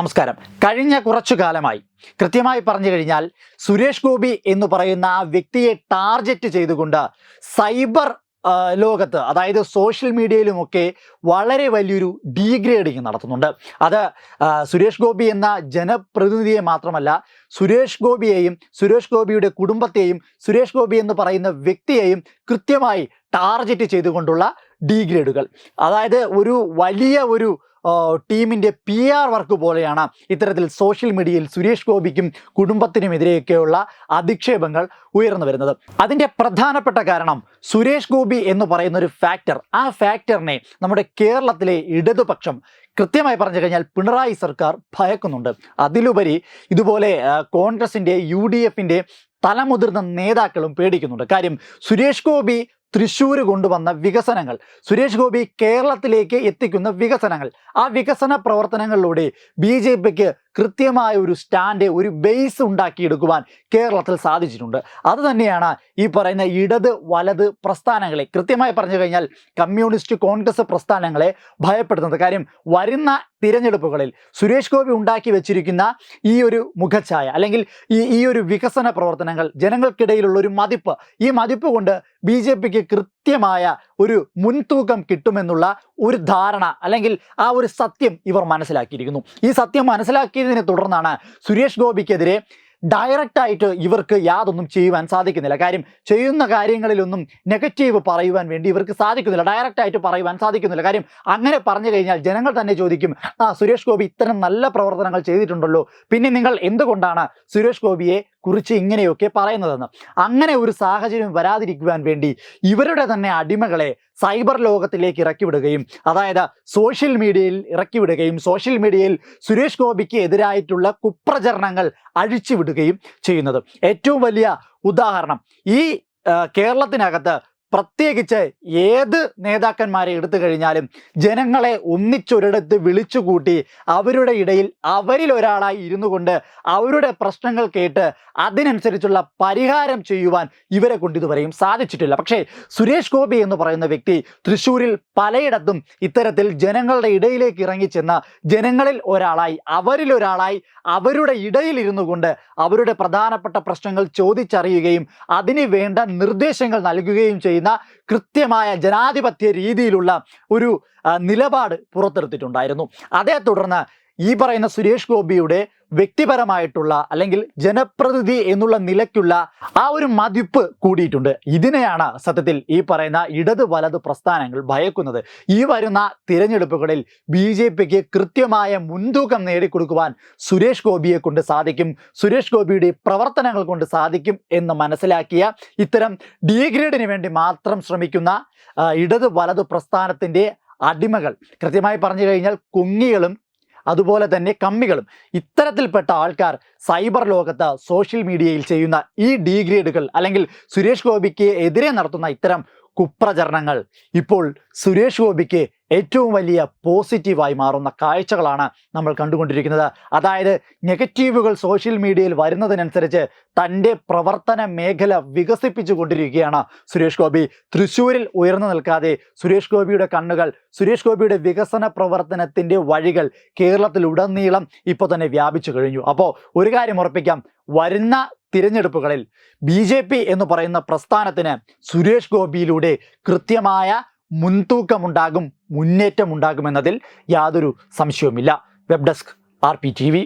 നമസ്കാരം. കഴിഞ്ഞ കുറച്ചു കാലമായി കൃത്യമായി പറഞ്ഞു കഴിഞ്ഞാൽ സുരേഷ് ഗോപി എന്ന് പറയുന്ന ആ വ്യക്തിയെ ടാർഗറ്റ് ചെയ്തുകൊണ്ട് സൈബർ ലോകത്ത് അതായത് സോഷ്യൽ മീഡിയയിലുമൊക്കെ വളരെ വലിയൊരു ഡീഗ്രേഡിങ് നടത്തുന്നുണ്ട്. അത് സുരേഷ് ഗോപി എന്ന ജനപ്രതിനിധിയെ മാത്രമല്ല സുരേഷ് ഗോപിയെയും സുരേഷ് ഗോപിയുടെ കുടുംബത്തെയും സുരേഷ് ഗോപി എന്ന് പറയുന്ന വ്യക്തിയെയും കൃത്യമായി ടാർജറ്റ് ചെയ്തുകൊണ്ടുള്ള ഡീഗ്രേഡുകൾ. അതായത് ഒരു വലിയ ഒരു ആ, ടീമിന്റെ പി ആർ വർക്ക് പോലെയാണ് ഇത്തരത്തിൽ സോഷ്യൽ മീഡിയയിൽ സുരേഷ് ഗോപിക്കും കുടുംബത്തിനുമെതിരെയൊക്കെയുള്ള അധിക്ഷേപങ്ങൾ ഉയർന്നു വരുന്നത്. അതിന്റെ പ്രധാനപ്പെട്ട കാരണം സുരേഷ് ഗോപി എന്ന് പറയുന്ന ഒരു ഫാക്ടർ ആ ഫാക്ടറിനെ നമ്മുടെ കേരളത്തിലെ ഇടതുപക്ഷം കൃത്യമായി പറഞ്ഞു കഴിഞ്ഞാൽ പിണറായി സർക്കാർ ഭയക്കുന്നുണ്ട്. അതിലുപരി ഇതുപോലെ കോൺഗ്രസിന്റെ യു ഡി എഫിന്റെ തലമുതിർന്ന നേതാക്കളും പേടിക്കുന്നുണ്ട്. കാര്യം സുരേഷ് ഗോപി തൃശ്ശൂർ കൊണ്ടുവന്ന വികസനങ്ങൾ. സുരേഷ് ഗോപി കേരളത്തിലേക്ക് എത്തിക്കുന്ന വികസനങ്ങൾ. ആ വികസന പ്രവർത്തനങ്ങളിലൂടെ ബി ജെ പിക്ക് കൃത്യമായ ഒരു സ്റ്റാൻഡ് ഒരു ബേസ് ഉണ്ടാക്കിയെടുക്കുവാൻ കേരളത്തിൽ സാധിച്ചിട്ടുണ്ട്. അത് തന്നെയാണ് ഈ പറയുന്ന ഇടത് വലത് പ്രസ്ഥാനങ്ങളെ കൃത്യമായി പറഞ്ഞു കഴിഞ്ഞാൽ കമ്മ്യൂണിസ്റ്റ് കോൺഗ്രസ് പ്രസ്ഥാനങ്ങളെ ഭയപ്പെടുത്തുന്നത്. കാര്യം വരുന്ന തിരഞ്ഞെടുപ്പുകളിൽ സുരേഷ് ഗോപി ഉണ്ടാക്കി വെച്ചിരിക്കുന്ന ഈ ഒരു മുഖഛായ അല്ലെങ്കിൽ ഈ ഈ ഒരു വികസന പ്രവർത്തനങ്ങൾ ജനങ്ങൾക്കിടയിലുള്ള ഒരു മതിപ്പ് ഈ മതിപ്പ് കൊണ്ട് ബി ജെ പിക്ക് കൃത്യമായ ഒരു മുൻതൂക്കം കിട്ടുമെന്നുള്ള ഒരു ധാരണ അല്ലെങ്കിൽ ആ ഒരു സത്യം ഇവർ മനസ്സിലാക്കിയിരിക്കുന്നു. ഈ സത്യം മനസ്സിലാക്കിയതിനെ തുടർന്നാണ് സുരേഷ് ഗോപിക്കെതിരെ ഡയറക്റ്റ് ആയിട്ട് ഇവർക്ക് യാതൊന്നും ചെയ്യുവാൻ സാധിക്കുന്നില്ല. കാര്യം ചെയ്യുന്ന കാര്യങ്ങളിലൊന്നും നെഗറ്റീവ് പറയുവാൻ വേണ്ടി ഇവർക്ക് സാധിക്കുന്നില്ല. ഡയറക്റ്റായിട്ട് പറയുവാൻ സാധിക്കുന്നില്ല. കാര്യം അങ്ങനെ പറഞ്ഞു കഴിഞ്ഞാൽ ജനങ്ങൾ തന്നെ ചോദിക്കും ആ സുരേഷ് ഗോപി ഇത്തരം നല്ല പ്രവർത്തനങ്ങൾ ചെയ്തിട്ടുണ്ടല്ലോ. പിന്നെ നിങ്ങൾ എന്തുകൊണ്ടാണ് സുരേഷ് ഗോപിയെ കുറിച്ച് ഇങ്ങനെയൊക്കെ പറയുന്നതെന്ന്. അങ്ങനെ ഒരു സാഹചര്യം വരാതിരിക്കുവാൻ വേണ്ടി ഇവരുടെ തന്നെ അടിമകളെ സൈബർ ലോകത്തിലേക്ക് ഇറക്കിവിടുകയും അതായത് സോഷ്യൽ മീഡിയയിൽ ഇറക്കിവിടുകയും സോഷ്യൽ മീഡിയയിൽ സുരേഷ് ഗോപിക്ക് എതിരായിട്ടുള്ള കുപ്രചരണങ്ങൾ അഴിച്ചുവിടുകയും ചെയ്യുന്നത്. ഏറ്റവും വലിയ ഉദാഹരണം ഈ കേരളത്തിനകത്ത് പ്രത്യേകിച്ച് ഏത് നേതാക്കന്മാരെ എടുത്തു കഴിഞ്ഞാലും ജനങ്ങളെ ഒന്നിച്ചൊരിടത്ത് വിളിച്ചുകൂട്ടി അവരുടെ ഇടയിൽ അവരിൽ ഒരാളായി ഇരുന്നു കൊണ്ട് അവരുടെ പ്രശ്നങ്ങൾ കേട്ട് അതിനനുസരിച്ചുള്ള പരിഹാരം ചെയ്യുവാൻ ഇവരെ കൊണ്ട് ഇതുവരെയും സാധിച്ചിട്ടില്ല. പക്ഷേ സുരേഷ് ഗോപി എന്ന് പറയുന്ന വ്യക്തി തൃശ്ശൂരിൽ പലയിടത്തും ഇത്തരത്തിൽ ജനങ്ങളുടെ ഇടയിലേക്ക് ഇറങ്ങിച്ചെന്ന ജനങ്ങളിൽ ഒരാളായി അവരിൽ ഒരാളായി അവരുടെ ഇടയിൽ ഇരുന്നു കൊണ്ട് അവരുടെ പ്രധാനപ്പെട്ട പ്രശ്നങ്ങൾ ചോദിച്ചറിയുകയും അതിന് വേണ്ട നിർദ്ദേശങ്ങൾ നൽകുകയും ചെയ്യുന്ന കൃത്യമായ ജനാധിപത്യ രീതിയിലുള്ള ഒരു നിലപാട് പുറത്തെടുത്തിട്ടുണ്ടായിരുന്നു. അതേ തുടർന്ന് ഈ പറയുന്ന സുരേഷ് ഗോപിയുടെ വ്യക്തിപരമായിട്ടുള്ള അല്ലെങ്കിൽ ജനപ്രതിനിധി എന്നുള്ള നിലയ്ക്കുള്ള ആ ഒരു മതിപ്പ് കൂടിയിട്ടുണ്ട്. ഇതിനെയാണ് സത്യത്തിൽ ഈ പറയുന്ന ഇടത് വലത് പ്രസ്ഥാനങ്ങൾ ഭയക്കുന്നത്. ഈ വരുന്ന തിരഞ്ഞെടുപ്പുകളിൽ ബി ജെ പിക്ക് കൃത്യമായ മുൻതൂക്കം നേടിക്കൊടുക്കുവാൻ സുരേഷ് ഗോപിയെ കൊണ്ട് സാധിക്കും. സുരേഷ് ഗോപിയുടെ പ്രവർത്തനങ്ങൾ കൊണ്ട് സാധിക്കും എന്ന് മനസ്സിലാക്കിയ ഇത്തരം ഡീഗ്രേഡിന് വേണ്ടി മാത്രം ശ്രമിക്കുന്ന ഇടത് വലത് പ്രസ്ഥാനത്തിന്റെ അടിമകൾ. കൃത്യമായി പറഞ്ഞു കഴിഞ്ഞാൽ കുങ്ങികളും അതുപോലെ തന്നെ കമ്മികളും. ഇത്തരത്തിൽപ്പെട്ട ആൾക്കാർ സൈബർ ലോകത്ത് സോഷ്യൽ മീഡിയയിൽ ചെയ്യുന്ന ഈ ഡീഗ്രേഡുകൾ അല്ലെങ്കിൽ സുരേഷ് ഗോപിക്ക് എതിരെ നടത്തുന്ന ഇത്തരം കുപ്രചരണങ്ങൾ. ഇപ്പോൾ സുരേഷ് ഗോപിക്ക് ഏറ്റവും വലിയ പോസിറ്റീവായി മാറുന്ന കാഴ്ചകളാണ് നമ്മൾ കണ്ടുകൊണ്ടിരിക്കുന്നത്. അതായത് നെഗറ്റീവുകൾ സോഷ്യൽ മീഡിയയിൽ വരുന്നതിനനുസരിച്ച് തന്റെ പ്രവർത്തന മേഖല വികസിപ്പിച്ചു കൊണ്ടിരിക്കുകയാണ് സുരേഷ് ഗോപി. തൃശ്ശൂരിൽ ഉയർന്നു നിൽക്കാതെ സുരേഷ് ഗോപിയുടെ കണ്ണുകൾ സുരേഷ് ഗോപിയുടെ വികസന പ്രവർത്തനത്തിന്റെ വഴികൾ കേരളത്തിലുടനീളം ഇപ്പോൾ തന്നെ വ്യാപിച്ചു കഴിഞ്ഞു. അപ്പോൾ ഒരു കാര്യം ഉറപ്പിക്കാം. വരുന്ന തിരഞ്ഞെടുപ്പുകളിൽ ബി ജെ പി എന്ന് പറയുന്ന പ്രസ്ഥാനത്തിന് സുരേഷ് ഗോപിയിലൂടെ കൃത്യമായ മുൻതൂക്കമുണ്ടാകും മുന്നേറ്റമുണ്ടാകുമെന്നതിൽ യാതൊരു സംശയവുമില്ല. Web desk R P T V.